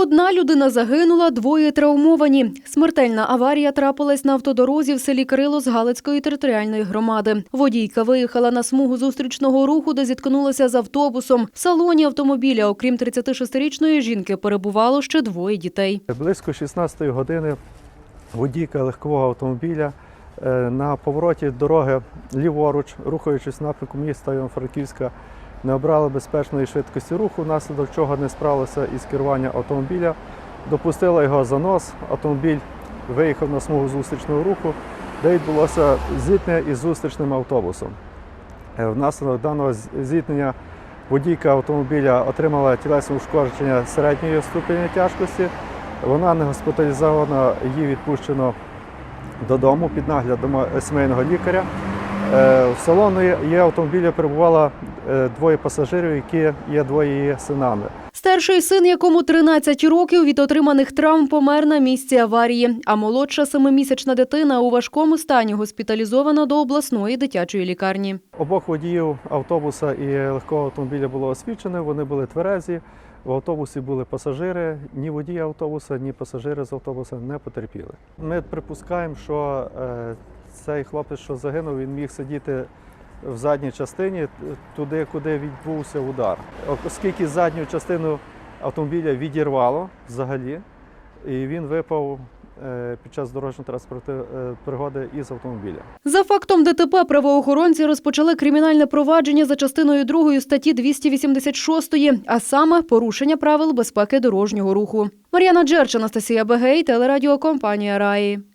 Одна людина загинула, двоє травмовані. Смертельна аварія трапилась на автодорозі в селі Крило з Галицької територіальної громади. Водійка виїхала на смугу зустрічного руху, де зіткнулася з автобусом. В салоні автомобіля, окрім 36-річної жінки, перебувало ще двоє дітей. Близько 16 години водійка легкового автомобіля е, на повороті дороги ліворуч, рухаючись напрямку міста Івано-Франківська, не обрала безпечної швидкості руху, внаслідок чого не справилася із керування автомобіля, допустила його занос. Автомобіль виїхав на смугу зустрічного руху, де відбулося зіткнення із зустрічним автобусом. Е, Внаслідок даного зіткнення водійка автомобіля отримала тілесне ушкодження середньої ступені тяжкості. Вона не госпіталізована, її відпущено додому під наглядом е, сімейного лікаря. Е, В салоні її автомобіля перебувало е, двоє пасажирів, які є двоє її синами. Старший син, якому 13 років від отриманих травм помер на місці аварії, а молодша семимісячна дитина у важкому стані госпіталізована до обласної дитячої лікарні. Обох водіїв автобуса і легкого автомобіля було освічено, вони були тверезі. В автобусі були пасажири, ні водії автобуса, ні пасажири з автобуса не потерпіли. Ми припускаємо, що е, цей хлопець, що загинув, він міг сидіти в задній частині, туди, куди відбувся удар. Оскільки задню частину автомобіля відірвало взагалі, і він випав е, під час дорожньо-транспортної е, пригоди із автомобіля. За фактом ДТП правоохоронці розпочали кримінальне провадження за частиною 2 статті 286, а саме порушення правил безпеки дорожнього руху. Мар'яна Джерч, Анастасія Бегей, телерадіокомпанія Раї.